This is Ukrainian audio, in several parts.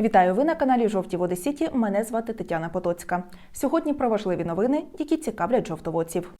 Вітаю ви на каналі Жовті Води Сіті. Мене звати Тетяна Потоцька. Сьогодні про важливі новини, які цікавлять жовтоводців.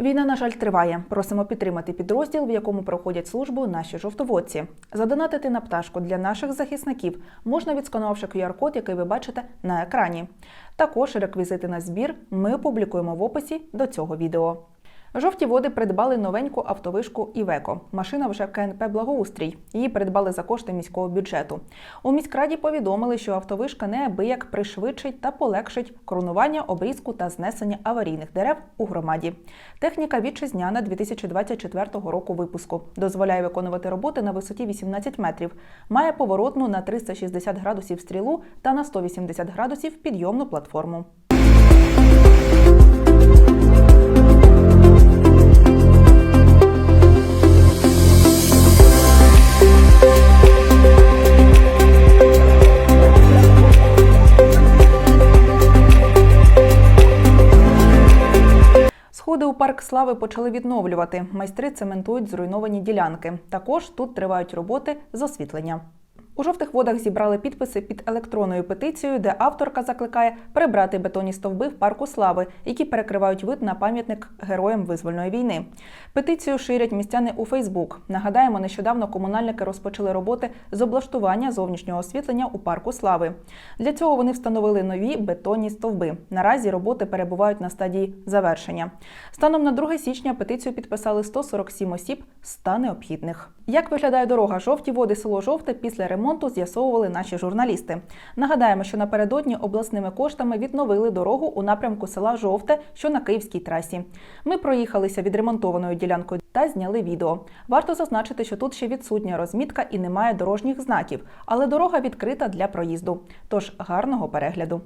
Війна, на жаль, триває. Просимо підтримати підрозділ, в якому проходять службу наші жовтоводці. Задонатити на пташку для наших захисників можна відсканувавши QR-код, який ви бачите на екрані. Також реквізити на збір ми опублікуємо в описі до цього відео. Жовті води придбали новеньку автовишку Івеко. Машина вже КНП Благоустрій. Її придбали за кошти міського бюджету. У міськраді повідомили, що автовишка неабияк пришвидшить та полегшить коронування, обрізку та знесення аварійних дерев у громаді. Техніка вітчизняна 2024 року випуску дозволяє виконувати роботи на висоті 18 метрів. Має поворотну на 360 градусів стрілу та на 180 градусів підйомну платформу. Парк слави почали відновлювати. Майстри цементують зруйновані ділянки. Також тут тривають роботи з освітлення. У жовтих водах зібрали підписи під електронною петицією, де авторка закликає прибрати бетонні стовби в парку слави, які перекривають вид на пам'ятник героям визвольної війни. Петицію ширять містяни у Фейсбук. Нагадаємо, нещодавно комунальники розпочали роботи з облаштування зовнішнього освітлення у парку слави. Для цього вони встановили нові бетонні стовби. Наразі роботи перебувають на стадії завершення. Станом на 2 січня петицію підписали 147 осіб 100 необхідних. Як виглядає дорога жовті води село Жовте після ремонту з'ясовували наші журналісти. Нагадаємо, що напередодні обласними коштами відновили дорогу у напрямку села Жовте, що на київській трасі. Ми проїхалися відремонтованою ділянкою та зняли відео. Варто зазначити, що тут ще відсутня розмітка і немає дорожніх знаків, але дорога відкрита для проїзду. Тож гарного перегляду.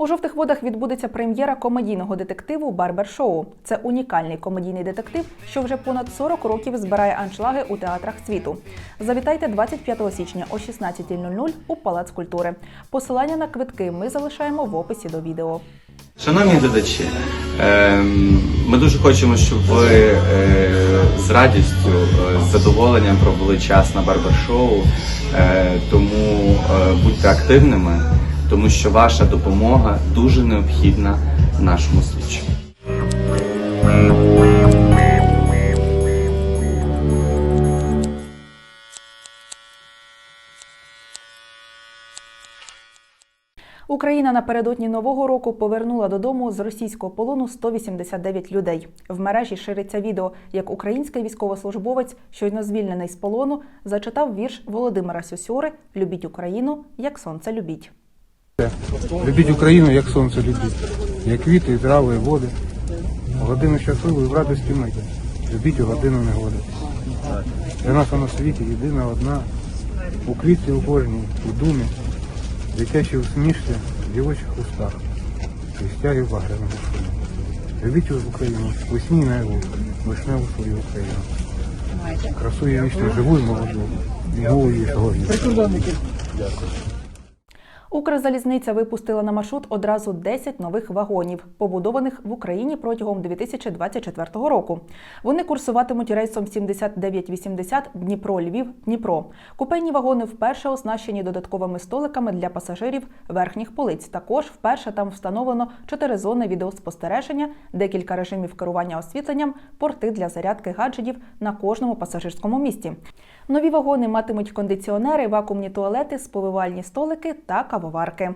У жовтих водах відбудеться прем'єра комедійного детективу Барбер Шоу. Це унікальний комедійний детектив, що вже понад 40 років збирає аншлаги у театрах світу. Завітайте 25 січня о 16.00 у Палац культури. Посилання на квитки ми залишаємо в описі до відео. Шановні глядачі, ем, ми дуже хочемо, щоб ви е, з радістю, е, з задоволенням провели час на барбершоу. Е, Тому будьте активними, тому що ваша допомога дуже необхідна нашому слідчому. Україна напередодні нового року повернула додому з російського полону 189 людей. В мережі шириться відео, як український військовослужбовець, щойно звільнений з полону, зачитав вірш Володимира Сюсюри Любіть Україну, як сонце любіть. Любіть Україну, як сонце любіть, як квіти, і трави, і води. У годину щасливу і в радості мить. Любіть у годину негоди. Для нас вона в світі єдина одна. У квітці у кожній, у думі, дитячі усмішки в дівочих устах, і стяги багряного шуму. Любіть Україну, весні небо, вишневу свою Україну. Красу її вічно живу і молоду, і мову її сьогодні. Укрзалізниця випустила на маршрут одразу 10 нових вагонів, побудованих в Україні протягом 2024 року. Вони курсуватимуть рейсом 7980 Дніпро-Львів Дніпро. Купейні вагони вперше оснащені додатковими столиками для пасажирів верхніх полиць. Також вперше там встановлено чотири зони відеоспостереження, декілька режимів керування освітленням, порти для зарядки гаджетів на кожному пасажирському місці. Нові вагони матимуть кондиціонери, вакуумні туалети, сповивальні столики та кавоварки.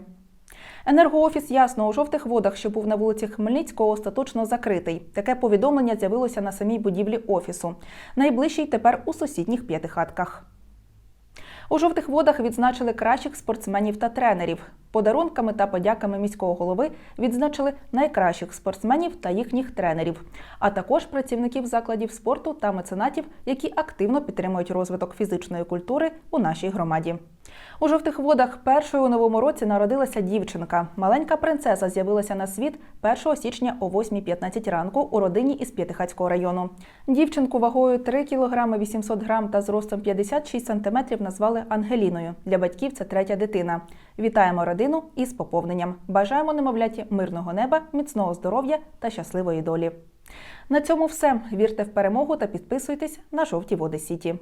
Енергоофіс ясно у жовтих водах, що був на вулиці Хмельницького, остаточно закритий. Таке повідомлення з'явилося на самій будівлі офісу. Найближчий тепер у сусідніх п'ятихатках. У жовтих водах відзначили кращих спортсменів та тренерів. Подарунками та подяками міського голови відзначили найкращих спортсменів та їхніх тренерів, а також працівників закладів спорту та меценатів, які активно підтримують розвиток фізичної культури у нашій громаді. У жовтих водах першою у новому році народилася дівчинка. Маленька принцеса з'явилася на світ 1 січня о 8.15 ранку у родині із П'ятихатського району. Дівчинку вагою 3 кг 800 грам та зростом 56 см назвали Ангеліною. Для батьків це третя дитина. Вітаємо родину із поповненням. Бажаємо немовляті мирного неба, міцного здоров'я та щасливої долі. На цьому все. Вірте в перемогу та підписуйтесь на жовті води Сіті.